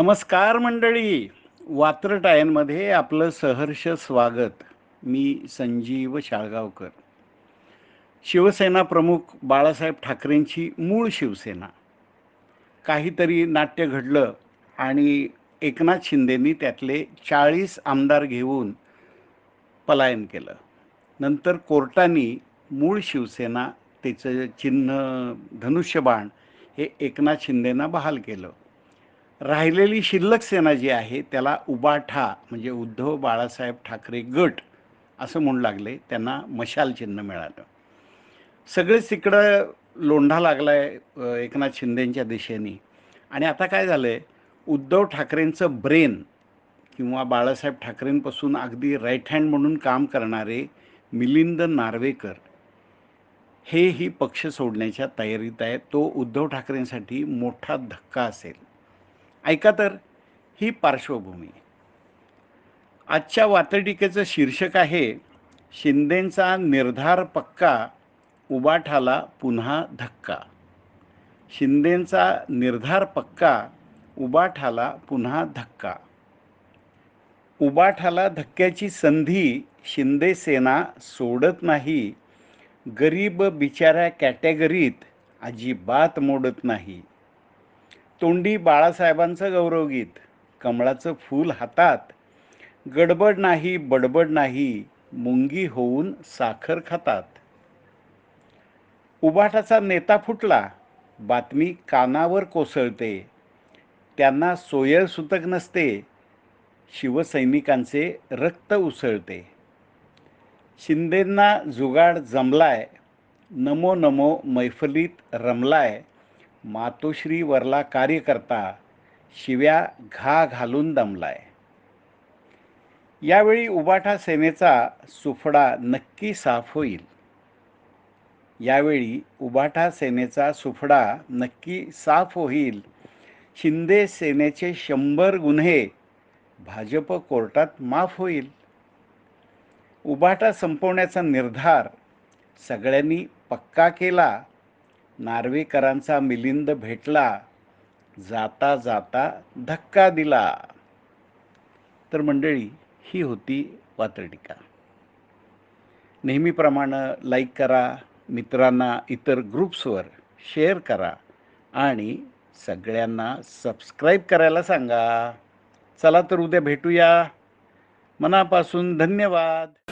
नमस्कार मंडळी. वात्रटायनमध्ये आपलं सहर्ष स्वागत. मी संजीव शाळगावकर. शिवसेना प्रमुख बाळासाहेब ठाकरेंची मूळ शिवसेना. काहीतरी नाट्य घडलं आणि एकनाथ शिंदेनी त्यातले चाळीस आमदार घेऊन पलायन केलं. नंतर कोर्टाने मूळ शिवसेना त्याचं चिन्ह धनुष्यबाण हे एकनाथ शिंदेना बहाल केलं. राहिलेली शिल्लक सेना जी आहे त्याला उबाठा म्हणजे उद्धव बाळासाहेब ठाकरे गट असं म्हणू लागले त्यांना मशाल चिन्ह मिळालं. सगळेच तिकडं लोंढा लागला आहे एकनाथ शिंदेंच्या दिशेने. आणि आता काय झालं आहे उद्धव ठाकरेंचं ब्रेन किंवा बाळासाहेब ठाकरेंपासून अगदी राईट हँड म्हणून काम करणारे मिलिंद नार्वेकर हेही पक्ष सोडण्याच्या तयारीत आहे तो उद्धव ठाकरेंसाठी मोठा धक्का असेल. ऐका तर ही पार्श्वभूमी. आजच्या वातडिकेचं शीर्षक आहे शिंदेंचा निर्धार पक्का उबाठाला पुन्हा धक्का. शिंदेंचा निर्धार पक्का उबाठाला पुन्हा धक्का. उबाठाला धक्क्याची संधी शिंदे सेना सोडत नाही गरीब बिचाऱ्या कॅटेगरीत अजिबात मोडत नाही. तोंडी बाळासाहेबांचं गौरवगीत कमळाचं फूल हातात. गडबड नाही बडबड नाही मुंगी होऊन साखर खातात. उबाटाचा नेता फुटला. बातमी कानावर कोसळते. त्यांना सोयर सुतक नसते. शिवसैनिकांचे रक्त उसळते. शिंदेंना जुगाड जमलाय. नमो नमो मैफलीत रमलाय. मातोश्री वरला कार्यकर्ता शिव्या घा घालून दमलाय. यावेळी उबाठा सेनेचा सुफडा नक्की साफ होईल. यावेळी उबाठा सेनेचा सुफडा नक्की साफ होईल. शिंदे सेनेचे शंभर गुन्हे भाजप कोर्टात माफ होईल. उबाटा संपवण्याचा निर्धार सगळ्यांनी पक्का केला. नार्वेकरांचा मिलिंद भेटला जाता जाता धक्का दिला. तर मंडळी ही होती वातडिका नेहमीप्रमाणे लाईक करा मित्रांना इतर ग्रुप्सवर शेअर करा आणि सगळ्यांना सबस्क्राईब करायला सांगा. चला तर उद्या भेटूया. मनापासून धन्यवाद.